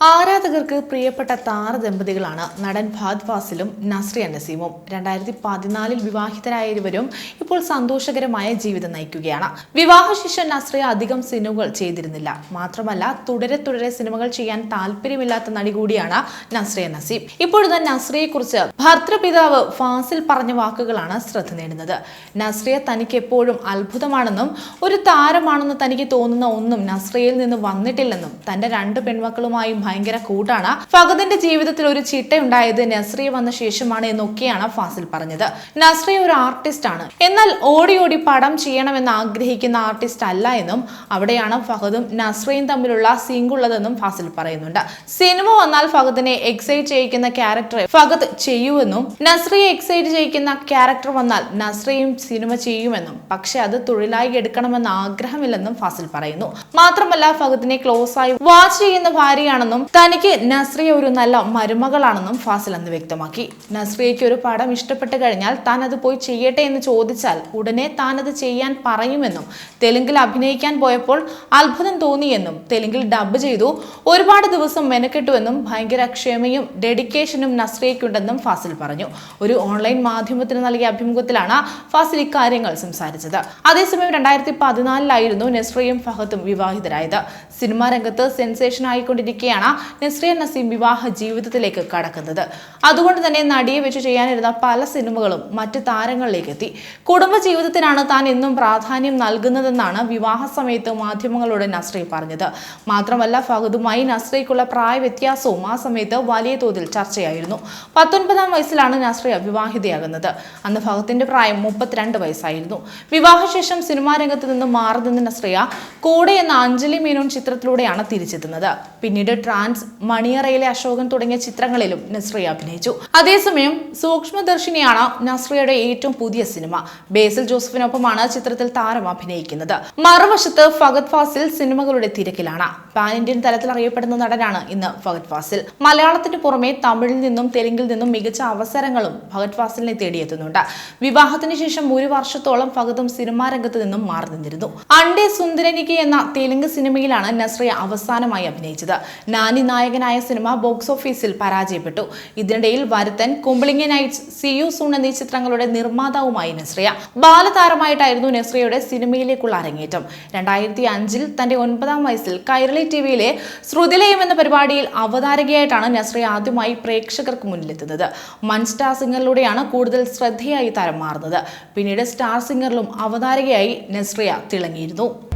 ആരാധകർക്ക് പ്രിയപ്പെട്ട താരദമ്പതികളാണ് നടൻ ഫാദ് ഫാസിലും നസ്രിയ നസീമും രണ്ടായിരത്തി പതിനാലിൽ വിവാഹിതരായ ഇരുവരും ഇപ്പോൾ സന്തോഷകരമായ ജീവിതം നയിക്കുകയാണ്. വിവാഹശേഷം നസ്രിയ അധികം സിനിമകൾ ചെയ്തിരുന്നില്ല. മാത്രമല്ല തുടരെ തുടരെ സിനിമകൾ ചെയ്യാൻ താല്പര്യമില്ലാത്ത നടി കൂടിയാണ് നസ്രിയ നസീം ഇപ്പോഴത്തെ നസ്രിയെക്കുറിച്ച് ഭർത്തൃപിതാവ് ഫാസിൽ പറഞ്ഞ വാക്കുകളാണ് ശ്രദ്ധ നേടുന്നത്. നസ്രിയ തനിക്ക് എപ്പോഴും അത്ഭുതമാണെന്നും ഒരു താരമാണെന്ന് തനിക്ക് തോന്നുന്ന ഒന്നും നസ്രിയയിൽ നിന്ന് വന്നിട്ടില്ലെന്നും തന്റെ രണ്ട് പെൺമക്കളുമായും ഭയങ്കര കൂട്ടാണ്. ഫഗദിന്റെ ജീവിതത്തിൽ ഒരു ചിട്ടയുണ്ടായത് നസ്രിയ വന്ന ശേഷമാണ് എന്നൊക്കെയാണ് ഫാസിൽ പറഞ്ഞത്. നസ്രിയ ഒരു ആർട്ടിസ്റ്റ് ആണ്. എന്നാൽ ഓടി ഓടി പടം ചെയ്യണമെന്ന് ആഗ്രഹിക്കുന്ന ആർട്ടിസ്റ്റ് അല്ല എന്നും അവിടെയാണ് ഫഹദും നസ്രിയും തമ്മിലുള്ള സിങ്ക് ഉള്ളതെന്നും ഫാസിൽ പറയുന്നുണ്ട്. സിനിമ വന്നാൽ ഫഹദിനെ എക്സൈറ്റ് ചെയ്യിക്കുന്ന ക്യാരക്ടറെ ഫഹദ് ചെയ്യുമെന്നും നസ്രിയെ എക്സൈറ്റ് ചെയ്യിക്കുന്ന ക്യാരക്ടർ വന്നാൽ നസ്രിയും സിനിമ ചെയ്യുമെന്നും. പക്ഷെ അത് തൊഴിലായി എടുക്കണമെന്ന് ആഗ്രഹമില്ലെന്നും ഫാസിൽ പറയുന്നു. മാത്രമല്ല ഫഹദിനെ ക്ലോസ് ആയി വാച്ച് ചെയ്യുന്ന ഭാര്യയാണെന്നും തനിക്ക് നസ്രിയ ഒരു നല്ല മരുമകളാണെന്നും ഫാസിൽ അന്ന് വ്യക്തമാക്കി. നസ്രിയയ്ക്ക് ഒരു പടം ഇഷ്ടപ്പെട്ട് കഴിഞ്ഞാൽ താൻ അത് പോയി ചെയ്യട്ടെ എന്ന് ചോദിച്ചാൽ ഉടനെ അത് ചെയ്യാൻ പറയുമെന്നും തെലുങ്കിൽ അഭിനയിക്കാൻ പോയപ്പോൾ അത്ഭുതം തോന്നിയെന്നും തെലുങ്കിൽ ഡബ് ചെയ്തു. ഒരുപാട് ദിവസം മെനക്കെട്ടുവെന്നും ഭയങ്കര ക്ഷമയും ഡെഡിക്കേഷനും നസ്രിയയ്ക്കുണ്ടെന്നും ഫാസിൽ പറഞ്ഞു. ഒരു ഓൺലൈൻ മാധ്യമത്തിന് നൽകിയ അഭിമുഖത്തിലാണ് ഫാസിൽ ഇക്കാര്യങ്ങൾ സംസാരിച്ചത്. അതേസമയം രണ്ടായിരത്തി പതിനാലിലായിരുന്നു നസ്രിയയും ഫഹത്തും വിവാഹിതരായത്. സിനിമാ രംഗത്ത് സെൻസേഷൻ ആയിക്കൊണ്ടിരിക്കെയാണ് നസ്രിയ നസീം വിവാഹ ജീവിതത്തിലേക്ക് കടക്കുന്നത്. അതുകൊണ്ട് തന്നെ നടിയെ വെച്ച് ചെയ്യാനിരുന്ന പല സിനിമകളും മറ്റ് താരങ്ങളിലേക്ക് എത്തി. കുടുംബ ജീവിതത്തിനാണ് താൻ എന്നും പ്രാധാന്യം നൽകുന്നതെന്നാണ് വിവാഹ സമയത്ത് മാധ്യമങ്ങളോട് നസ്രി പറഞ്ഞത്. മാത്രമല്ല ഫഹദുമായി നസ്രിക്കുള്ള പ്രായ വ്യത്യാസവും ആ സമയത്ത് വലിയ തോതിൽ ചർച്ചയായിരുന്നു. പത്തൊൻപതാം വയസ്സിലാണ് നസ്രിയ വിവാഹിതയാകുന്നത് അന്ന് ഫഹദിന്റെ പ്രായം മുപ്പത്തിരണ്ട് വയസ്സായിരുന്നു. വിവാഹശേഷം സിനിമാ രംഗത്ത് നിന്ന് മാറുന്നതിന് നസ്രിയ കൂടെ എന്ന അഞ്ജലി മേനോൻ ചിത്രത്തിലൂടെയാണ് തിരിച്ചെത്തുന്നത്. പിന്നീട് ട്രാൻസ് മണിയറയിലെ അശോകൻ തുടങ്ങിയ ചിത്രങ്ങളിലും നസ്രിയ അഭിനയിച്ചു. അതേസമയം സൂക്ഷ്മദർശിനിയാണ് നസ്രിയയുടെ ഏറ്റവും പുതിയ സിനിമ. ബേസിൽ ജോസഫിനൊപ്പമാണ് ചിത്രത്തിൽ താരം അഭിനയിക്കുന്നത്. മറുവശത്ത് ഫഗത് ഫാസിൽ സിനിമകളുടെ തിരക്കിലാണ്. പാൻ ഇന്ത്യൻ തലത്തിൽ അറിയപ്പെടുന്ന നടനാണ് ഇന്ന് ഫഗത് ഫാസിൽ. മലയാളത്തിന് പുറമെ തമിഴിൽ നിന്നും തെലുങ്കിൽ നിന്നും മികച്ച അവസരങ്ങളും ഫഗത് ഫാസിലിനെ തേടിയെത്തുന്നുണ്ട്. വിവാഹത്തിന് ശേഷം ഒരു വർഷത്തോളം ഫഗതും സിനിമാ രംഗത്ത് നിന്നും മാറി നിന്നിരുന്നു. അണ്ടേ സുന്ദരനിക്ക് എന്ന തെലുങ്ക് സിനിമയിലാണ് നസ്രിയ അവസാനമായി അഭിനയിച്ചത്. നാനി നായകനായ സിനിമ ബോക്സ് ഓഫീസിൽ പരാജയപ്പെട്ടു. ഇതിനിടയിൽ Varathan Kumbalangi nights C U soon എന്നീ ചിത്രങ്ങളുടെ നിർമ്മാതാവുമായി നസ്രിയ. ബാലതാരമായിട്ടായിരുന്നു നസ്രിയയുടെ സിനിമയിലേക്കുള്ള അരങ്ങേറ്റം. രണ്ടായിരത്തി അഞ്ചിൽ തന്റെ ഒൻപതാം വയസ്സിൽ കൈരളി ടി വിയിലെ ശ്രുതിലയം എന്ന പരിപാടിയിൽ അവതാരകയായിട്ടാണ് നസ്രിയ ആദ്യമായി പ്രേക്ഷകർക്ക് മുന്നിലെത്തുന്നത്. മൺ സ്റ്റാർ സിംഗറിലൂടെയാണ് കൂടുതൽ ശ്രദ്ധയായി താരം മാറുന്നത്. പിന്നീട് സ്റ്റാർ സിംഗറിലും അവതാരകയായി നസ്രിയ തിളങ്ങിയിരുന്നു.